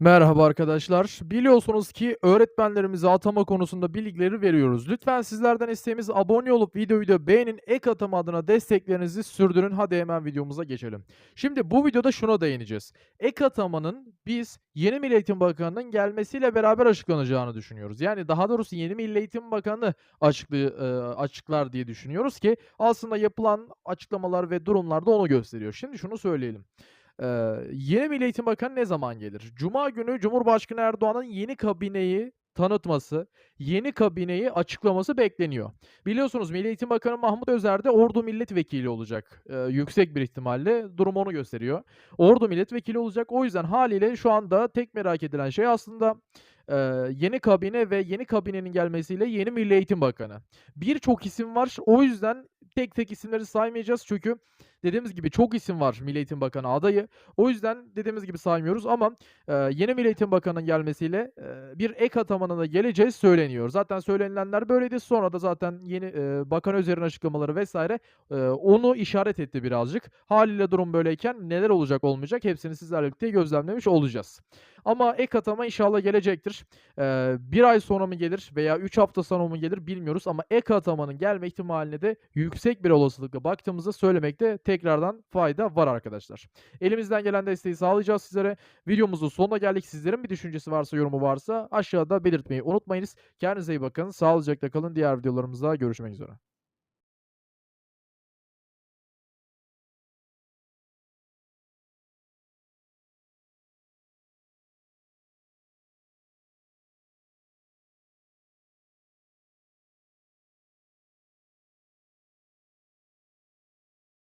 Merhaba arkadaşlar. Biliyorsunuz ki öğretmenlerimize atama konusunda bilgileri veriyoruz. Lütfen sizlerden isteğimiz abone olup videoyu da beğenin. Ek atama adına desteklerinizi sürdürün. Hadi hemen videomuza geçelim. Şimdi bu videoda şuna değineceğiz. Ek atamanın biz yeni Milli Eğitim Bakanı'nın gelmesiyle beraber açıklanacağını düşünüyoruz. Yani daha doğrusu yeni Milli Eğitim Bakanı açıklı, e, açıklar diye düşünüyoruz ki aslında yapılan açıklamalar ve durumlar da onu gösteriyor. Şimdi şunu söyleyelim. Eee, yeni Milli Eğitim Bakanı ne zaman gelir? Cuma günü Cumhurbaşkanı Erdoğan'ın yeni kabineyi tanıtması, yeni kabineyi açıklaması bekleniyor. Biliyorsunuz Milli Eğitim Bakanı Mahmut Özer de Ordu Milletvekili olacak. Eee, yüksek bir ihtimalle durum onu gösteriyor. Ordu Milletvekili olacak. O yüzden hâliyle şu anda tek merak edilen şey aslında, eee, yeni kabine ve yeni kabinenin gelmesiyle yeni Milli Eğitim Bakanı. Birçok isim var. O yüzden tek tek isimleri saymayacağız çünkü dediğimiz gibi çok isim var Milli Eğitim Bakanı adayı. O yüzden dediğimiz gibi saymıyoruz ama, eee, yeni Milli Eğitim Bakanı'nın gelmesiyle, eee, bir ek atamanın da geleceği söyleniyor. Zaten söylenilenler böyleydi. Sonra da zaten yeni, eee, Bakan Özer'in açıklamaları vs. eee, onu işaret etti birazcık. Hâliyle durum böyleyken neler olacak, olmayacak hepsini sizlerle birlikte gözlemlemiş olacağız. Ama ek atama inşallah gelecektir. Eee, 1 ay sonra mı gelir veya 3 hafta sonra mı gelir bilmiyoruz ama ek atamanın gelme ihtimaline de yüksek bir olasılıkla baktığımızda söylemekte tekrardan fayda var arkadaşlar. Elimizden gelen desteği sağlayacağız sizlere. Videomuzun sonuna geldik. Sizlerin bir düşüncesi varsa, yorumu varsa aşağıda belirtmeyi unutmayınız. Kendinize iyi bakın. Sağlıcakla kalın. Diğer videolarımızda görüşmek üzere.